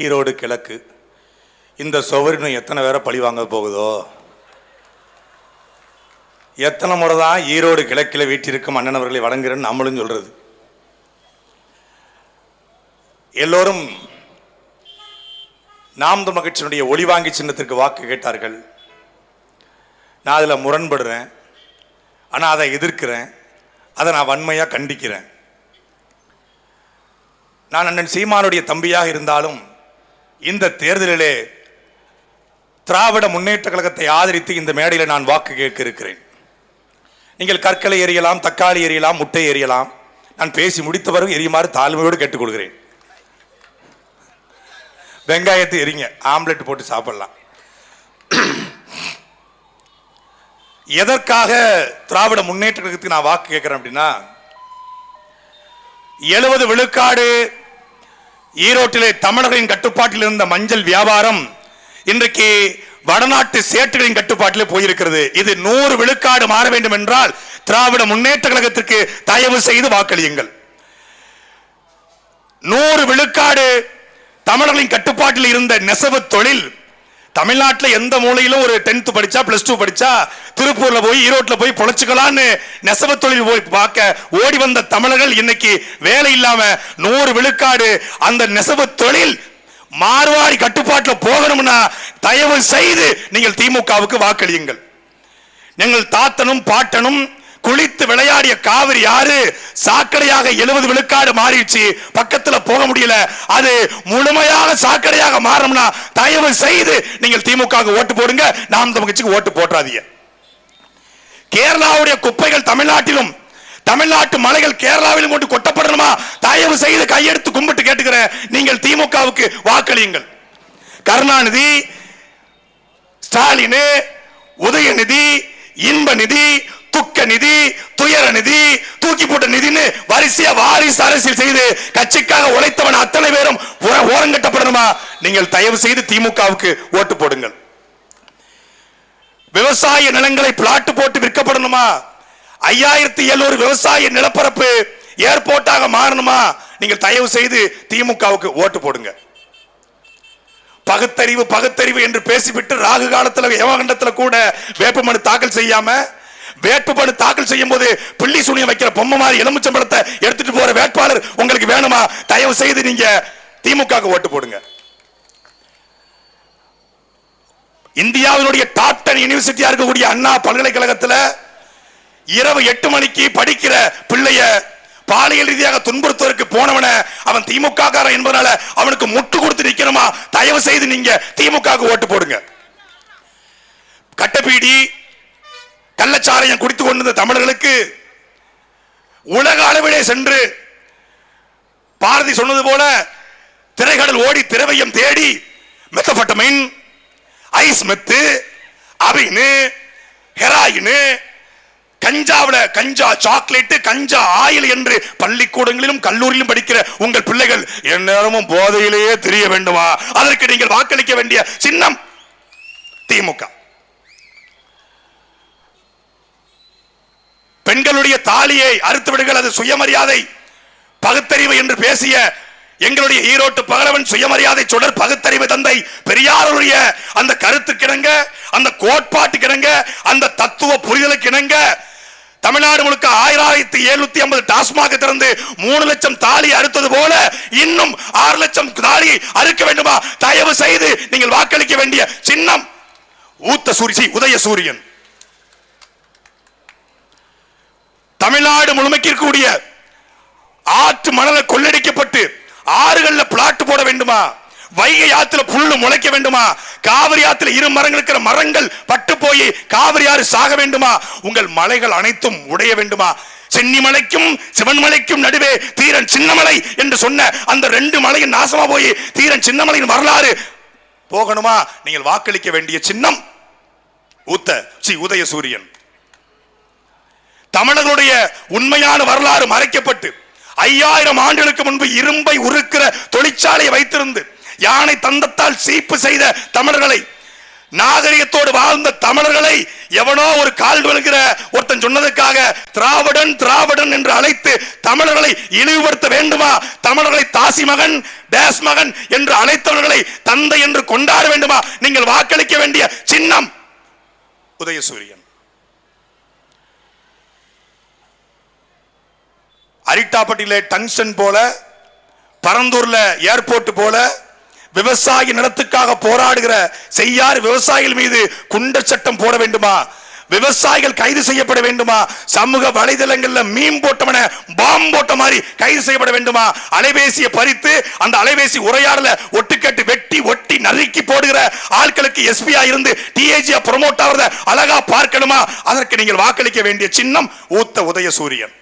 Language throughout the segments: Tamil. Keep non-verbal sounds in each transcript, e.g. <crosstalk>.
ஈரோடு கிழக்கு. இந்த சுவரினும் எத்தனை பேரை பழி வாங்க போகுதோ? எத்தனை முறை தான் ஈரோடு கிழக்கில் வீட்டிற்கும் அண்ணன் அவர்களை வழங்குறேன்னு நம்மளும் சொல்கிறது எல்லோரும் நாம் தமிழ் ஒளி ஒளிவாங்கி சின்னத்திற்கு வாக்கு கேட்டார்கள். நான் அதில் முரண்படுறேன். ஆனால் அதை எதிர்க்கிறேன். அதை நான் வன்மையாக கண்டிக்கிறேன். நான் அண்ணன் சீமானுடைய தம்பியாக இருந்தாலும் இந்த தேர்தலிலே திராவிட முன்னேற்ற கழகத்தை ஆதரித்து இந்த மேடையில் நான் வாக்கு கேட்க இருக்கிறேன். நீங்கள் கற்களை எறியலாம் தக்காளி எறியலாம் முட்டை எறியலாம். நான் பேசி முடித்த பிறகு எரியுமாறு தாழ்மையோடு கேட்டுக்கொள்கிறேன். வெங்காயத்தை எரிங்க ஆம்லெட் போட்டு சாப்பிடலாம். எதற்காக திராவிட முன்னேற்ற கழகத்துக்கு நான் வாக்கு கேட்கிறேன் அப்படின்னா எழுபது விழுக்காடு ஈரோட்டிலே தமிழர்களின் கட்டுப்பாட்டில் இருந்த மஞ்சள் வியாபாரம் இன்றைக்கு வடநாட்டு சேட்டுகளின் கட்டுப்பாட்டிலே போயிருக்கிறது. இது நூறு விழுக்காடு மாற வேண்டும் என்றால் திராவிட முன்னேற்ற கழகத்திற்கு தயவு செய்து வாக்களியுங்கள். நூறு விழுக்காடு தமிழர்களின் கட்டுப்பாட்டில் இருந்த நெசவு தொழில் தமிழ்நாட்டில் எந்த மூலையிலும் ஒரு டென்த் படிச்சா பிளஸ் டூ படிச்சா திருப்பூர்ல போய் ஈரோட்டில் போய் பொழைச்சிக்கலான்னு நெசவு தொழில் போய் பார்க்க ஓடி வந்த தமிழர்கள் இன்னைக்கு வேலை இல்லாம நூறு விழுக்காடு அந்த நெசவு தொழில் மார்வாடி கட்டுப்பாட்டில் போகணும்னா தயவு செய்து நீங்கள் திமுகவுக்கு வாக்களியுங்கள். எங்கள் தாத்தனும் பாட்டனும் குளித்து விளையாடிய காவிரி யாரு? சாக்கடையாக எழுபது விழுக்காடு மாறிடுச்சு. பக்கத்துல போக முடியல. அது முழுமையாக சாக்கடையாக மாறணும்னா தயவு செய்து நீங்கள் திமுக ஓட்டு போடுங்க. நாம் தமிழ்ச்சிக்கு ஓட்டு போட்டாதீங்க கேரளாவுடைய குப்பைகள் தமிழ்நாட்டிலும் தமிழ்நாட்டு மலைகள் கேரளாவிலும் கொண்டு கொட்டப்படணுமா? தயவு செய்து கையெடுத்து கும்பிட்டு கேட்டுக்கிறேன் நீங்கள் திமுகவுக்கு வாக்களியுங்கள். கருணாநிதி ஸ்டாலின் உதயநிதி இன்ப நிதி துக்க நிதி துயர நிதி தூக்கி போட்ட நிதின்னு வரிசையா வாரிசு அரசியல் செய்து கட்சிக்காக உழைத்தவன் அத்தனை பேரும் ஓரங்கட்டப்படணுமா நீங்கள் தயவு செய்து திமுகவுக்கு ஓட்டு போடுங்கள். விவசாய நிலங்களை பிளாட் போட்டு விற்கப்படணுமா? ஐயாயிரத்தி எழுநூறு விவசாய நிலப்பரப்பு ஏர்போர்ட்டாக மாறணுமா? நீங்கள் தயவு செய்து திமுகவுக்கு ஓட்டு போடுங்க. பகுத்தறிவு பகுத்தறிவு என்று பேசிவிட்டு ராகு காலத்தில் யமகண்டத்துல கூட வேப்பமனு தாக்கல் செய்யாம வேட்புமனு தாக்கல் செய்யும் போது பிள்ளி சூனியம் வைக்கிற பொம்மை மாதிரி எலுமிச்சம்பழத்தை எடுத்துட்டு போற வேட்பாளர் உங்களுக்கு வேணுமா? தயவு செய்து நீங்க திமுக ஓட்டு போடுங்க. இந்தியாவினுடைய டாப் டென் யூனிவர்சிட்டியா இருக்கக்கூடிய அண்ணா பல்கலைக்கழகத்தில் இரவு எட்டு மணிக்கு படிக்கிற பிள்ளைய பாலியல் ரீதியாக துன்புறுத்துவதற்கு போனவன அவன் திமுக காரன் என்பதனால அவனுக்கு முட்டு கொடுத்து நிக்கணுமா? தயவு செய்து நீங்க திமுக ஓட்டு போடுங்க. கட்டபீடி கள்ளச்சாரையும் குடித்துக் கொண்டிருந்த தமிழர்களுக்கு உலக அளவிலே சென்று பாரதி சொன்னது போல திரைகடல் ஓடி திரவையம் தேடி மெத்தபட்டமைன் ஐஸ் மெத்து அபின்னு ஹெராயின்னு கஞ்சாவில கஞ்சா சாக்லேட்டு கஞ்சா ஆயில் என்று பள்ளிக்கூடங்களிலும் கல்லூரியிலும் படிக்கிற உங்கள் பிள்ளைகள் எந்நேரமும் போதையிலேயே தெரிய வேண்டுமா? அதற்கு நீங்கள் வாக்களிக்க வேண்டிய சின்னம் திமுக. பெண்களுடைய தாலியை அறுத்து விடுங்கள் அது சுயமரியாதை. பகுத்தறிவு என்று பேசிய எங்களுடைய ஈரோட்டு பகலவன் சுயமரியாதை சுடர் பகுத்தறிவு தந்தை பெரியாருடைய அந்த கருத்துக்கிணங்க அந்த கோட்பாட்டு கிணங்க அந்த தத்துவ புரிதலுக்கிணங்க தமிழ்நாடு முழுக்க ஆயிரத்தி எழுநூத்தி ஐம்பது டாஸ்மாக திறந்து மூணு லட்சம் தாலி அறுத்தது போல இன்னும் ஆறு லட்சம் தாலி அறுக்க வேண்டுமா? தயவு செய்து நீங்கள் வாக்களிக்க வேண்டிய சின்னம். ஊத்த சூரிய உதய சூரியன். தமிழ்நாடு முழுமைக்கு இருக்கக்கூடிய ஆற்று மணலை கொள்ளடிக்கப்பட்டு ஆறுகள்ல பிளாட் போட வேண்டுமா? வைகை ஆத்துல புல்லு முளைக்க வேண்டுமா? காவிரி ஆத்துல இரு மரங்கள் இருக்கிற மரங்கள் பட்டு போய் காவிரி ஆறு சாக வேண்டுமா? உங்கள் மலைகள் அனைத்தும் உடைய வேண்டுமா? சென்னிமலைக்கும் சிவன்மலைக்கும் நடுவே தீரன் சின்னமலை என்று சொன்ன அந்த ரெண்டு மலையின் நாசமா போய் தீரன் சின்னமலையின் வரலாறு போகணுமா? நீங்கள் வாக்களிக்க வேண்டிய சின்னம் ஊத்த சி உதய சூரியன் தமிழர்களுடைய உண்மையான வரலாறு மறைக்கப்பட்டு ஐயாயிரம் ஆண்டுகளுக்கு முன்பு இரும்பை உருக்கிற தொழிற்சாலையை வைத்திருந்து யானை தந்தத்தால் சீப்பு செய்த தமிழர்களை நாகரிகத்தோடு வாழ்ந்த தமிழர்களை எவனோ ஒரு கால் விழுகிற ஒருத்தன் சொன்னதுக்காக திராவிடன் திராவிடன் என்று அழைத்து தமிழர்களை இழிவுபடுத்த வேண்டுமா? தமிழர்களை தாசி மகன் டேஸ் மகன் என்று அழைத்தவர்களை தந்தை என்று கொண்டாட வேண்டுமா? நீங்கள் வாக்களிக்க வேண்டிய சின்னம் உதயசூரியன். அரிட்டாப்பட்டியில் டங்ஷன் போல பரந்தூர்ல ஏர்போர்ட் போல விவசாய நிலத்துக்காக போராடுகிற செய்யார் விவசாயிகள் மீது குண்ட சட்டம் போட வேண்டுமா? விவசாயிகள் கைது செய்யப்பட வேண்டுமா? சமூக வலைதளங்கள்ல மீன் போட்டவன பாம் போட்ட மாதிரி கைது செய்யப்பட வேண்டுமா? அலைபேசியை பறித்து அந்த அலைபேசி உரையாடல ஒட்டுக்கட்டு வெட்டி ஒட்டி நறுக்கி போடுகிற ஆட்களுக்கு எஸ்பியா இருந்து டிஏஜியா ப்ரொமோட் ஆகிறத அழகா பார்க்கணுமா? அதற்கு நீங்கள் வாக்களிக்க வேண்டிய சின்னம் ஊத்த உதய சூரியன்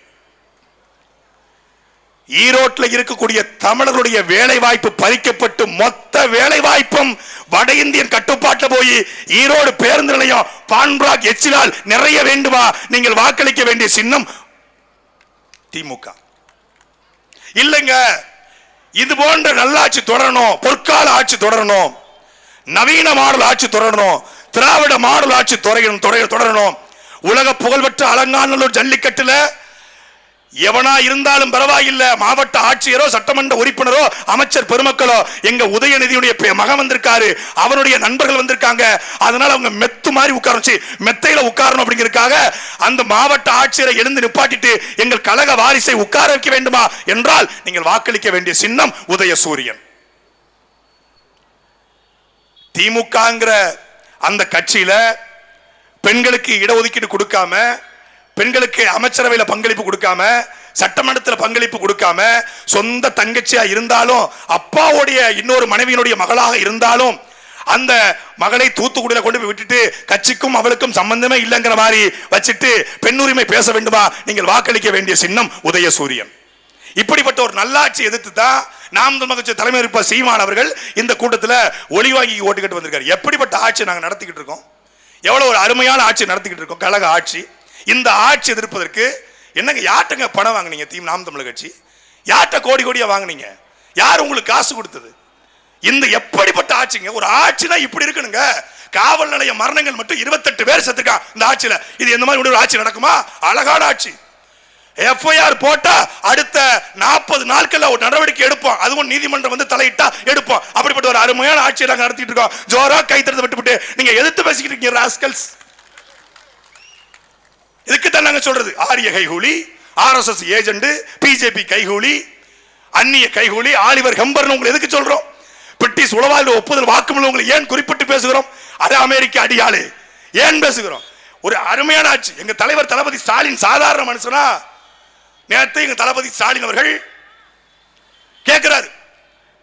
ஈரோட்டில் இருக்கக்கூடிய தமிழர்களுடைய வேலை வாய்ப்பு பறிக்கப்பட்டு மொத்த வேலை வாய்ப்பும் வட இந்தியன் கட்டுப்பாட்டில் போய் ஈரோடு பேருந்து நிலையம் பான்பிராக் எச்சிலால் நிறைய வேண்டுமா? நீங்கள் வாக்களிக்க வேண்டிய சின்னம் திமுக. இல்லைங்க இது போன்ற நல்லாட்சி தொடரணும் பொற்கால ஆட்சி தொடரணும் நவீன மாடல் ஆட்சி தொடரணும் திராவிட மாடல் ஆட்சி தொடரணும் தொடரணும். உலக புகழ்பெற்ற அலங்காநல்லூர் ஜல்லிக்கட்டுல எவனா இருந்தாலும் பரவாயில்லை. மாவட்ட ஆட்சியரோ சட்டமன்ற உறுப்பினரோ அமைச்சர் பெருமக்களோ எங்க உதயநிதியுடைய மகன் வந்திருக்காரு. அவருடைய நண்பர்கள் வந்திருக்காங்க. அதனால அவங்க மெத்து மாதிரி உட்காரச்சு மெத்தையில உட்காரணும் அப்படிங்கிறதுக்காக அந்த மாவட்ட ஆட்சியரை எழுந்து நிப்பாட்டிட்டு எங்கள் கழக வாரிசை உட்கார வைக்க வேண்டுமா? என்றால் நீங்கள் வாக்களிக்க வேண்டிய சின்னம் உதய சூரியன் திமுகங்கிற அந்த கட்சியில பெண்களுக்கு இடஒதுக்கீடு கொடுக்காம பெண்களுக்கு அமைச்சரவையில பங்களிப்பு கொடுக்காம சட்டமன்றத்தில் பங்களிப்பு கொடுக்காம சொந்த தங்கச்சியா இருந்தாலும் அப்பாவுடைய இன்னொரு மனைவியினுடைய மகளாக இருந்தாலும் அந்த மகளை தூத்துக்குடியில கொண்டு போய் விட்டுட்டு கட்சிக்கும் அவளுக்கும் சம்பந்தமே இல்லைங்கிற மாதிரி வச்சுட்டு பெண்ணுரிமை பேச வேண்டுமா? நீங்கள் வாக்களிக்க வேண்டிய சின்னம் உதயசூரியன். இப்படிப்பட்ட ஒரு நல்லாட்சி எதிர்த்து தான் நாம் தமிழ் தலைமை இருப்ப சீமான் அவர்கள் இந்த கூட்டத்தில் ஒளி வாங்கி ஓட்டுக்கிட்டு வந்திருக்காரு. எப்படிப்பட்ட ஆட்சி நாங்கள் நடத்திக்கிட்டு இருக்கோம்? எவ்வளோ ஒரு அருமையான ஆட்சி நடத்திக்கிட்டு இருக்கோம்? கழக ஆட்சி. இந்த ஆட்சி எதிர்ப்பதற்கு என்னங்க யார்ட்டங்க பணம் வாங்குனீங்க தீம் நாம் தமிழர் கட்சி? யார்கிட்ட கோடி கோடியா வாங்குனீங்க? யார் உங்களுக்கு காசு கொடுத்தது? இந்த எப்படிப்பட்ட ஆட்சிங்க? ஒரு ஆட்சினா இப்படி இருக்கணுங்க. காவல் நிலைய மரணங்கள் மட்டும் இருபத்தெட்டு பேர் செத்துருக்கான் இந்த ஆட்சியில. இது எந்த மாதிரி ஒரு ஆட்சி நடக்குமா? அழகான ஆட்சி. எஃப்ஐஆர் போட்டா அடுத்த நாற்பது நாட்கள்ல ஒரு நடவடிக்கை எடுப்போம். அதுவும் நீதிமன்றம் வந்து தலையிட்டா எடுப்போம். அப்படிப்பட்ட ஒரு அருமையான ஆட்சியை நாங்கள் நடத்திட்டு இருக்கோம். ஜோரா கை தடுத்து விட்டுவிட்டு நீங்க எதிர்த்து பேசிக்கிட்டு இருக்கீங்க ராஸ்கல்ஸ். இதுக்கு தான் நாங்க சொல்றது. ஆரிய கைகூலி ஆர்எஸ்எஸ் ஏஜெண்ட் பிஜேபி கைகூலி அந்நிய கைகூலி ஆலிவர் ஹெம்பர்னு உங்களை எதுக்கு சொல்றோம்? பிரிட்டிஷ் உளவாளி ஒப்புதல் வாக்குமூலம் உங்களை ஏன் குறிப்பிட்டு பேசுகிறோம்? அது அமெரிக்க அடியாளு. ஏன் பேசுகிறோம்? ஒரு அருமையான ஆட்சி. எங்க தலைவர் தளபதி ஸ்டாலின் சாதாரண மனுஷனா? நேற்று எங்க தளபதி ஸ்டாலின் அவர்கள் கேட்கிறாரு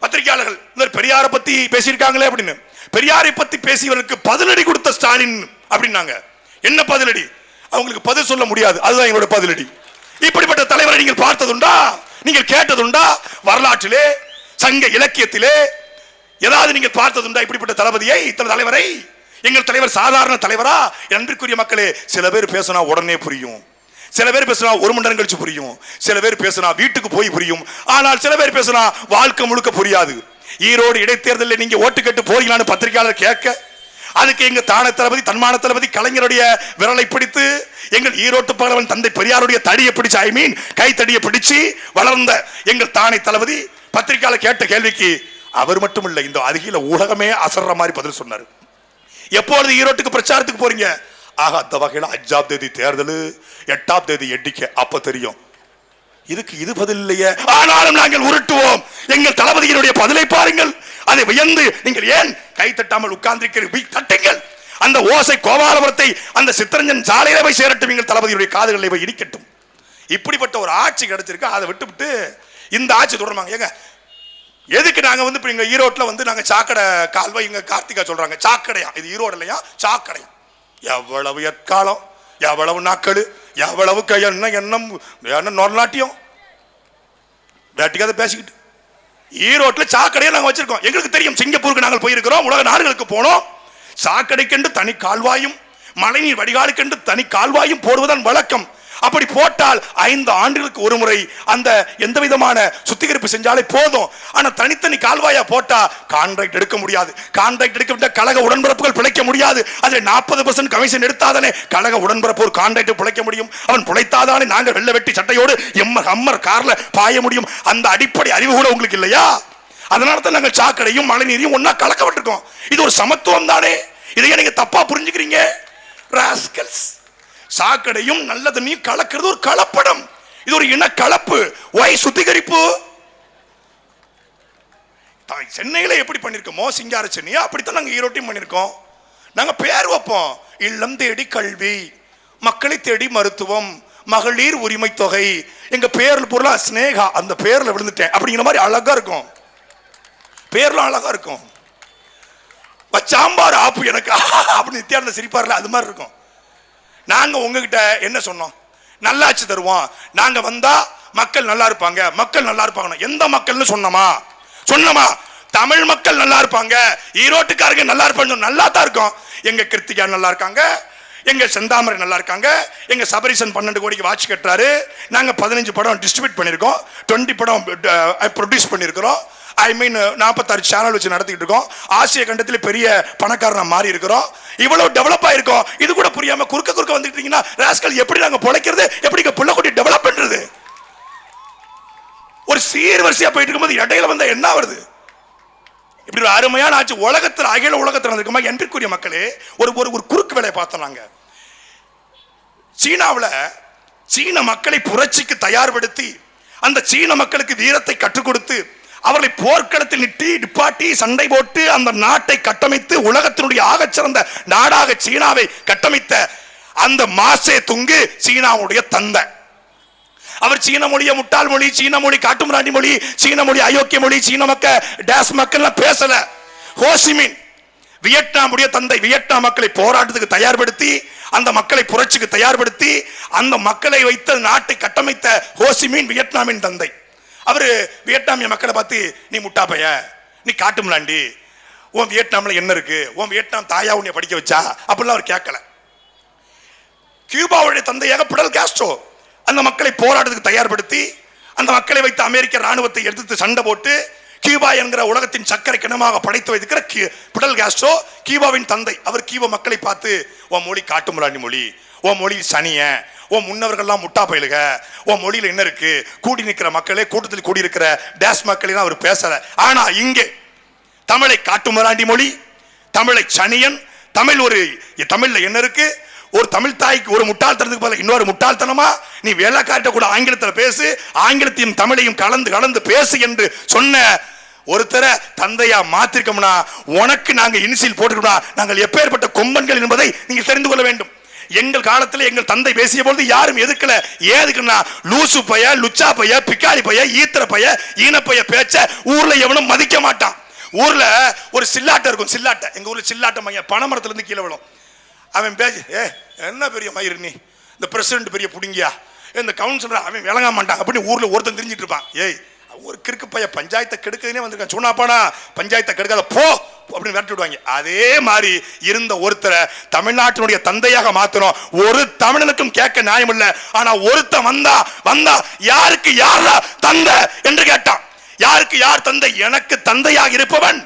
பத்திரிகையாளர்கள் இந்த பெரியாரை பத்தி பேசியிருக்காங்களே அப்படின்னு. பெரியாரை பத்தி பேசியவருக்கு பதிலடி கொடுத்த ஸ்டாலின் அப்படின்னாங்க. என்ன பதிலடி? அவங்களுக்கு பதில் சொல்ல முடியாது. அதுதான் எங்களுடைய பதிலடி. இப்படிப்பட்ட தலைவரை நீங்கள் பார்த்ததுண்டா? நீங்கள் கேட்டதுண்டா? வரலாற்றிலே சங்க இலக்கியத்திலே ஏதாவது நீங்கள் பார்த்ததுண்டா இப்படிப்பட்ட தளபதியை? இத்தனை தலைவரை? எங்கள் தலைவர் சாதாரண தலைவரா? என்றுக்குரிய மக்களே சில பேர் பேசினா உடனே புரியும். சில பேர் பேசினா ஒரு மணி நேரம் கழிச்சு புரியும். சில பேர் பேசினா வீட்டுக்கு போய் புரியும். ஆனால் சில பேர் பேசினா வாழ்க்கை முழுக்க புரியாது. ஈரோடு இடைத்தேர்தலில் நீங்க ஓட்டு கேட்டு போறீங்களான்னு பத்திரிகையாளர் கேட்க அதுக்கு எங்க தான தளபதி தன்மான தளபதி கலைஞருடைய விரலை பிடித்து எங்கள் ஈரோட்டு பகலவன் தந்தை பெரியாருடைய தடியை பிடிச்சு ஐ மீன் கை தடியை பிடிச்சு வளர்ந்த எங்கள் தானை தளபதி பத்திரிகையாளர் கேட்ட கேள்விக்கு அவர் மட்டும் இல்லை இந்த அருகில ஊடகமே அசர்ற மாதிரி பதில் சொன்னார். எப்பொழுது ஈரோட்டுக்கு பிரச்சாரத்துக்கு போறீங்க? ஆக அந்த வகையில் அஞ்சாம் தேதி தேர்தல் எட்டாம் தேதி எட்டிக்க அப்ப தெரியும். இதுக்கு இது பதில் இல்லையே. ஆனாலும் நாங்கள் உருட்டுவோம். எங்கள் தளபதியினுடைய பதிலை பாருங்கள். அதை வியந்து நீங்கள் ஏன் கை தட்டாமல் உட்கார்ந்திருக்கிறீர்கள் தட்டுங்கள். அந்த ஓசை கோபாலபுரத்தை அந்த சித்தரஞ்சன் சாலையில போய் சேரட்டும். எங்கள் தளபதியுடைய காதுகளில் போய் இடிக்கட்டும். இப்படிப்பட்ட ஒரு ஆட்சி கிடைச்சிருக்கு. அதை விட்டுவிட்டு இந்த ஆட்சி தொடருமாங்க. ஏங்க எதுக்கு நாங்கள் வந்து இப்போ எங்கள் ஈரோட்டில் வந்து நாங்கள் சாக்கடை கால்வாய் இங்கே கார்த்திகா சொல்கிறாங்க சாக்கடையா? இது ஈரோடு இல்லையா? சாக்கடையா? எவ்வளவு எற்காலம் எவ்வளவு நாட்கள்? எவ்வளவு என்ன எண்ணம்? என்ன நொரநாட்டியம் வேட்டிக்காத பேசிக்கிட்டு. ஈரோட்டில் சாக்கடையை நாங்கள் வச்சிருக்கோம். எங்களுக்கு தெரியும் சிங்கப்பூருக்கு நாங்கள் போயிருக்கிறோம் உலக நாடுகளுக்கு போனோம். சாக்கடைக்கென்று தனி கால்வாயும் மழைநீர் வடிகாலுக்கென்று தனி கால்வாயும் போடுவதன் வழக்கம். அப்படி போட்டால் ஐந்து ஆண்டுகளுக்கு ஒரு முறை அந்த எந்த விதமான சுத்திகரிப்பு செஞ்சாலே போதும். ஆனால் தனித்தனி கால்வாயா போட்டா கான்ட்ராக்ட் எடுக்க முடியாது. கான்ட்ராக்ட் எடுக்க விட்டால் கழக உடன்பிறப்புகள் பிழைக்க முடியாது. அதில் நாற்பது பர்சன்ட் கமிஷன் எடுத்தாதானே கழக உடன்பிறப்பு ஒரு கான்ட்ராக்ட் பிழைக்க முடியும். அவன் பிழைத்தாதானே நாங்கள் வெள்ள வெட்டி சட்டையோடு எம்மர் ஹம்மர் கார்ல பாய முடியும். அந்த அடிப்படை அறிவு கூட உங்களுக்கு இல்லையா? அதனால தான் நாங்கள் சாக்கடையும் மழைநீரையும் ஒன்னா கலக்கப்பட்டிருக்கோம் இது ஒரு சமத்துவம் தானே? இதையே நீங்க தப்பா புரிஞ்சுக்கிறீங்க. ராஸ்கல்ஸ் சாக்கடையும் நல்ல தண்ணியும் கலக்கிறது ஒரு கலப்படம். இது ஒரு இன கலப்பு ஒய் சுத்திகரிப்பு சென்னையில் எப்படி பண்ணியிருக்கோமோ சிங்கார சென்னையோ? அப்படித்தான் நாங்கள் ஈரோட்டையும் பண்ணியிருக்கோம் நாங்கள் பேர் வைப்போம். இல்லம் தேடி கல்வி மக்களை தேடி மருத்துவம் மகளிர் உரிமை தொகை. எங்க பேர்ல பொருளா ஸ்னேகா அந்த பேர்ல விழுந்துட்டேன். அப்படிங்கிற மாதிரி அழகா இருக்கும். பேர்லாம் அழகா இருக்கும். வச்சாம்பார் ஆப்பு எனக்கு. <laughs> அப்படின்னு நித்யானந்த சிரிப்பார்ல அது மாதிரி இருக்கும். நாங்கள் உங்ககிட்ட என்ன சொன்னோம்? நல்லாச்சு தருவோம். நாங்கள் வந்தால் மக்கள் நல்லா இருப்பாங்க. மக்கள் நல்லா இருப்பாங்க எந்த மக்கள்னு சொன்னோமா? சொன்னோமா? தமிழ் மக்கள் நல்லா இருப்பாங்க. ஈரோட்டுக்காரங்க நல்லா இருப்பாங்க நல்லா தான் இருக்கும். எங்க கிருத்திகா நல்லா இருக்காங்க. எங்க செந்தாமரை நல்லா இருக்காங்க. எங்க சபரிசன் பன்னெண்டு கோடிக்கு வாட்ச் கட்டுறாரு. நாங்க பதினஞ்சு படம் டிஸ்ட்ரிபியூட் பண்ணியிருக்கோம். டுவெண்ட்டி படம் ப்ரொடியூஸ் பண்ணியிருக்கிறோம். ஐ மீன் நாற்பத்தாறு சேனல் வச்சு நடத்திட்டு இருக்கோம். ஆசிய கண்டத்தில் பெரிய பணக்காரனா மாறி இருக்கிறோம். இவ்வளவு டெவலப் ஆயிருக்கோம். இது கூட புரியாம குறுக்க குறுக்க வந்துட்டீங்கன்னா ராஸ்கல் எப்படி நாங்க பொழைக்கிறது? எப்படி இங்க புள்ள குட்டி டெவலப் பண்றது? ஒரு சீர்வரிசையா போயிட்டு இருக்கும்போது இடையில வந்தா என்ன வருது இப்படி ஒரு அருமையான ஆட்சி உலகத்தில் அகில உலகத்தில் நடந்திருக்குமா? என்றுக்குரிய மக்களே ஒரு ஒரு ஒரு குறுக்கு வேலையை பார்த்தோம் நாங்க. சீனாவில் சீன மக்களை புரட்சிக்கு தயார்படுத்தி அந்த சீன மக்களுக்கு வீரத்தை கற்றுக் கொடுத்து அவர்களை போர்க்களத்தில் நிட்டி நிப்பாட்டி சண்டை போட்டு அந்த நாட்டை கட்டமைத்து உலகத்தினுடைய ஆகச்சிறந்த நாடாக சீனாவை கட்டமைத்த அந்த மாசே துங்கு சீனாவுடைய தந்தை. அவர் சீன மொழியை முட்டாள் மொழி சீன மொழி காட்டுமிராண்டி மொழி சீன மொழி அயோக்கிய மொழி சீன மக்க டேஸ் மக்கள் பேசல. ஹோசிமின் வியட்நாமுடைய தந்தை வியட்நாம் மக்களை போராட்டத்துக்கு தயார்படுத்தி அந்த மக்களை புரட்சிக்கு தயார்படுத்தி அந்த மக்களை வைத்த நாட்டை கட்டமைத்த ஹோசிமின் வியட்நாமின் தந்தை. அவர் வியட்நாமிய மக்களை பார்த்து நீ முட்டா பைய நீ காட்டுமிராண்டி உன் வியட்நாமில் என்ன இருக்கு? உன் வியட்நாம் தாயா உன்னை படிக்க வச்சா? அப்படிலாம் அவர் கேட்கல. கியூபாவுடைய தந்தையாக புடல் காஸ்ட்ரோ அந்த மக்களை போராட்டத்துக்கு தயார்படுத்தி அந்த மக்களை வைத்து அமெரிக்க ராணுவத்தை எதிர்த்து சண்டை போட்டு கியூபா என்கிற உலகத்தின் சக்கரை கிணமாக படைத்து வைத்திருக்கிற கி- பிடல் காஸ்ட்ரோ கியூபாவின் தந்தை. அவர் கியூபா மக்களை பார்த்து உன் மொழி காட்டுமிராண்டி மொழி. உன் மொழி சனிய உன் முன்னவர்கள்லாம் முட்டா பயிலுக. உன் மொழியில் என்ன இருக்கு? கூடி நிற்கிற மக்களே கூட்டத்தில் கூடியிருக்கிற டேஸ் மக்களே அவர் பேசல. ஆனா இங்கே தமிழை காட்டுமராண்டி மொழி தமிழை சனியன் தமிழ் ஒரு தமிழ்ல என்ன இருக்கு? ஒரு தமிழ் தாய்க்கு ஒரு முட்டாள்தனத்துக்கு பதில் இன்னொரு முட்டாள்தனமா? நீ வேலைக்காட்ட கூட ஆங்கிலத்தில் பேசு ஆங்கிலத்தையும் தமிழையும் கலந்து கலந்து பேசு என்று சொன்ன ஒருத்தரை தந்தையா மாத்திருக்கோம்னா உனக்கு நாங்கள் இனிசியல் போட்டுக்கணும்னா நாங்கள் எப்பேற்பட்ட கொம்பன்கள் என்பதை நீங்கள் தெரிந்து கொள்ள வேண்டும். எங்கள் காலத்தில் எங்கள் தந்தை பேசிய பொழுது யாரும் எதுக்கல? ஏதுக்குன்னா லூசு பைய லுச்சா பைய பிக்காளி பைய ஈத்திர பைய ஈனப்பைய பேச்ச ஊர்ல எவனும் மதிக்க மாட்டான். ஊர்ல ஒரு சில்லாட்டை இருக்கும் சில்லாட்டை. எங்க ஊர்ல சில்லாட்டை மையம் பனைமரத்துல இருந்து கீழே விழும். அவன் பேச்சு ஏ என்ன பெரிய மயிர் நீ? இந்த பிரசிடென்ட் பெரிய புடுங்கியா? இந்த கவுன்சிலர் அவன் விளங்க மாட்டான். அப்படின்னு ஊர்ல ஒருத்தன் தெரிஞ்சிட்டு இருப்பான். ஏய் ஒரு கிறுக்கு பைய பஞ்சாயத்தை கெடுக்குதுனே வந்திருக்கான். சொன்னாப்பானா பஞ்சாயத்தை கெடுக்காத போ அப்படின்னு விரட்டி விடுவாங்க. அதே மாதிரி இருந்த ஒருத்தரை தமிழ்நாட்டினுடைய தந்தையாக மாத்தணும். ஒரு தமிழனுக்கும் கேட்க நியாயம் இல்லை. ஆனா ஒருத்தன் வந்தா வந்தா யாருக்கு யாரா தந்த என்று கேட்டான். யாருக்கு யார் தந்தை? எனக்கு தந்தையாக இருப்பவன்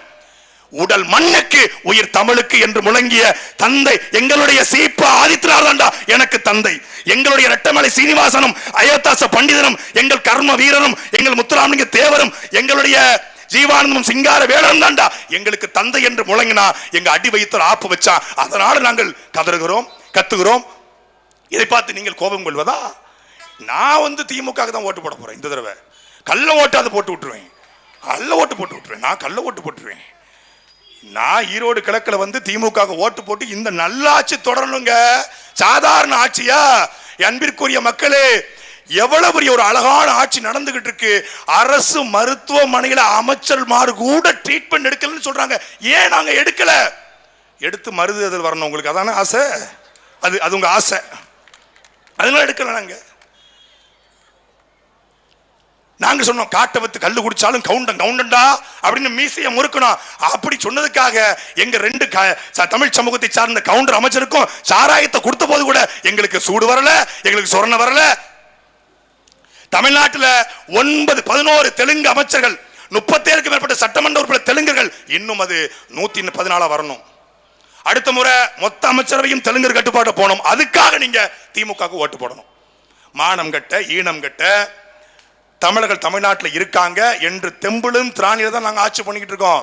உடல் மண்ணுக்கு உயிர் தமிழுக்கு என்று முழங்கிய தந்தை எங்களுடைய சீப்பா ஆதித்யநாத் தாண்டா எனக்கு தந்தை. எங்களுடைய ரெட்டமலை சீனிவாசனும் அயோத்தாச பண்டிதனும் எங்கள் கர்ம வீரனும் எங்கள் முத்துராமலிங்க தேவரும் எங்களுடைய ஜீவானந்தம் சிங்கார வேலனும் தாண்டா எங்களுக்கு தந்தை என்று முழங்கினா எங்க அடி வயிற்று ஆப்பு வச்சா அதனால நாங்கள் கதறுகிறோம் கத்துகிறோம். இதை பார்த்து நீங்கள் கோபம் கொள்வதா? நான் வந்து திமுக தான் ஓட்டு போட போறேன் இந்த தடவை. கள்ள ஓட்டாது போட்டு விட்டுருவேன். கள்ள ஓட்டு போட்டு விட்டுருவேன். நான் கள்ள ஓட்டு போட்டுருவேன். நான் ஈரோடு கிழக்கில் வந்து திமுக ஓட்டு போட்டு இந்த நல்லாட்சி தொடரணுங்க. சாதாரண ஆட்சியா? அன்பிற்குரிய மக்களே எவ்வளவு பெரிய ஒரு அழகான ஆட்சி நடந்துகிட்டு இருக்கு. அரசு மருத்துவமனையில அமைச்சர்மார் கூட ட்ரீட்மெண்ட் எடுக்கலன்னு சொல்றாங்க. ஏன் நாங்க எடுக்கல? எடுத்து மருது அதில் வரணும் உங்களுக்கு? அதான ஆசை? அது அது உங்க ஆசை. அதனால எடுக்கல நாங்கள் நாங்க சொன்னோம் காட்டை பத்து கல்லு குடிச்சாலும் கவுண்டன் கவுண்டன்டா அப்படின்னு மீசைய முறுக்கணும். அப்படி சொன்னதுக்காக எங்க ரெண்டு க- ச- தமிழ் சமூகத்தை சார்ந்த கவுண்டர் அமைச்சருக்கும் சாராயத்தை கொடுத்த போது கூட எங்களுக்கு சூடு வரல எங்களுக்கு சொரண வரல. தமிழ்நாட்டில் ஒன்பது பதினோரு தெலுங்கு அமைச்சர்கள் முப்பத்தேழுக்கு மேற்பட்ட சட்டமன்ற உறுப்பினர் தெலுங்கர்கள் இன்னும் அது நூத்தி பதினாலா வரணும். அடுத்த முறை மொத்த அமைச்சரவையும் தெலுங்கர் கட்டுப்பாட்டை போனோம் அதுக்காக நீங்க திமுக ஓட்டு போடணும். மானம் கட்ட ஈனம் கட்ட தமிழர்கள் தமிழ்நாட்டில் இருக்காங்க என்று தெம்பிலும் திராணியில் தான் நாங்கள் ஆட்சி பண்ணிக்கிட்டு இருக்கோம்.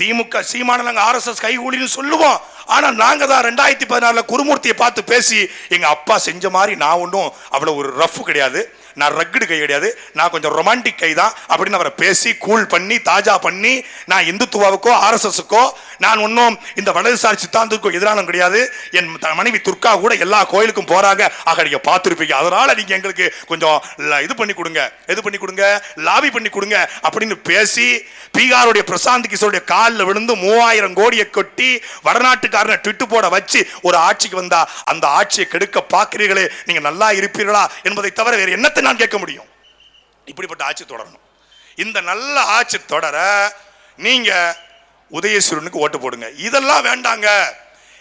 திமுக சீமான நாங்கள் ஆர்எஸ்எஸ் கைகூலின்னு சொல்லுவோம். ஆனால் நாங்கள் தான் ரெண்டாயிரத்தி பதினாறில் குருமூர்த்தியை பார்த்து பேசி எங்கள் அப்பா செஞ்ச மாதிரி நான் ஒன்றும் அவ்வளோ ஒரு ரஃப் கிடையாது. நான் ரக்குடு கை கிடையாது. நான் கொஞ்சம் ரொமான்டிக் கை தான். அப்படின்னு அவரை பேசி கூல் பண்ணி தாஜா பண்ணி நான் இந்துத்துவாவுக்கோ ஆர்எஸ்எஸ்க்கோ நான் ஒன்றும் இந்த வலதுசாரி சித்தாந்தத்துக்கோ எதிரானும் கிடையாது. என் மனைவி துர்கா கூட எல்லா கோயிலுக்கும் போறாங்க. ஆக நீங்கள் பார்த்துருப்பீங்க. அதனால நீங்க எங்களுக்கு கொஞ்சம் இது பண்ணி கொடுங்க. இது பண்ணி கொடுங்க. லாபி பண்ணி கொடுங்க. அப்படின்னு பேசி பீகாருடைய பிரசாந்த் கிஷோருடைய காலில் விழுந்து மூவாயிரம் கோடியை கொட்டி வடநாட்டுக்காரனை ட்விட்டு போட வச்சு ஒரு ஆட்சிக்கு வந்தா அந்த ஆட்சியை கெடுக்க பார்க்கிறீர்களே. நீங்க நல்லா இருப்பீர்களா? என்பதை தவிர வேறு என்னத்தை தான் கேட்க முடியும். இப்படிப்பட்ட ஆட்சி தொடரணும். இந்த நல்ல ஆட்சி தொடர நீங்க உதயசூரனுக்கு ஓட்டு போடுங்க. இதெல்லாம் வேண்டாங்க.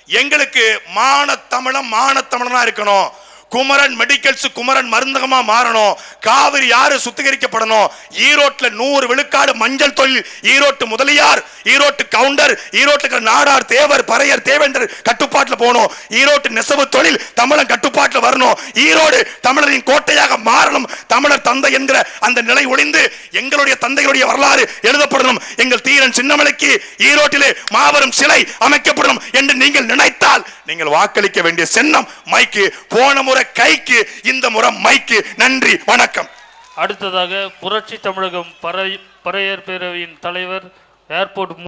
எங்களுக்கு மானத்தமிழன் மானத்தமிழனா இருக்கணும். குமரன் மெடிக்கல்ஸ் குமரன் மருந்தகமா மாறணும். காவிரி யாரு சுத்திகரிக்கப்படணும்? ஈரோட்ல நூறு விழுக்காடு மஞ்சள் தொழில் ஈரோட்டு முதலியார் ஈரோட்டு கவுண்டர் ஈரோட்டுக்கு நாடார் தேவர் பறையர் தேவேந்தர் கட்டுப்பாட்டுல போகணும். ஈரோட்டு நெசவு தொழில் தமிழன் கட்டுப்பாட்டுல வரணும். ஈரோடு தமிழரின் கோட்டையாக மாறணும். தமிழர் தந்தை என்கிற அந்த நிலை ஒளிந்து எங்களுடைய தந்தைகளுடைய வரலாறு எழுதப்படணும். எங்கள் தீரன் சின்னமலைக்கு ஈரோட்டிலே மாபெரும் சிலை அமைக்கப்படணும் என்று நீங்கள் நினைத்தால் நீங்கள் வாக்களிக்க வேண்டிய சின்னம் மைக்கு போன முறை கைக்கு இந்த முறை மைக்கு நன்றி வணக்கம். அடுத்ததாக புரட்சி தமிழகம் பறை பறையர் பேரவையின் தலைவர் ஏர்போர்ட்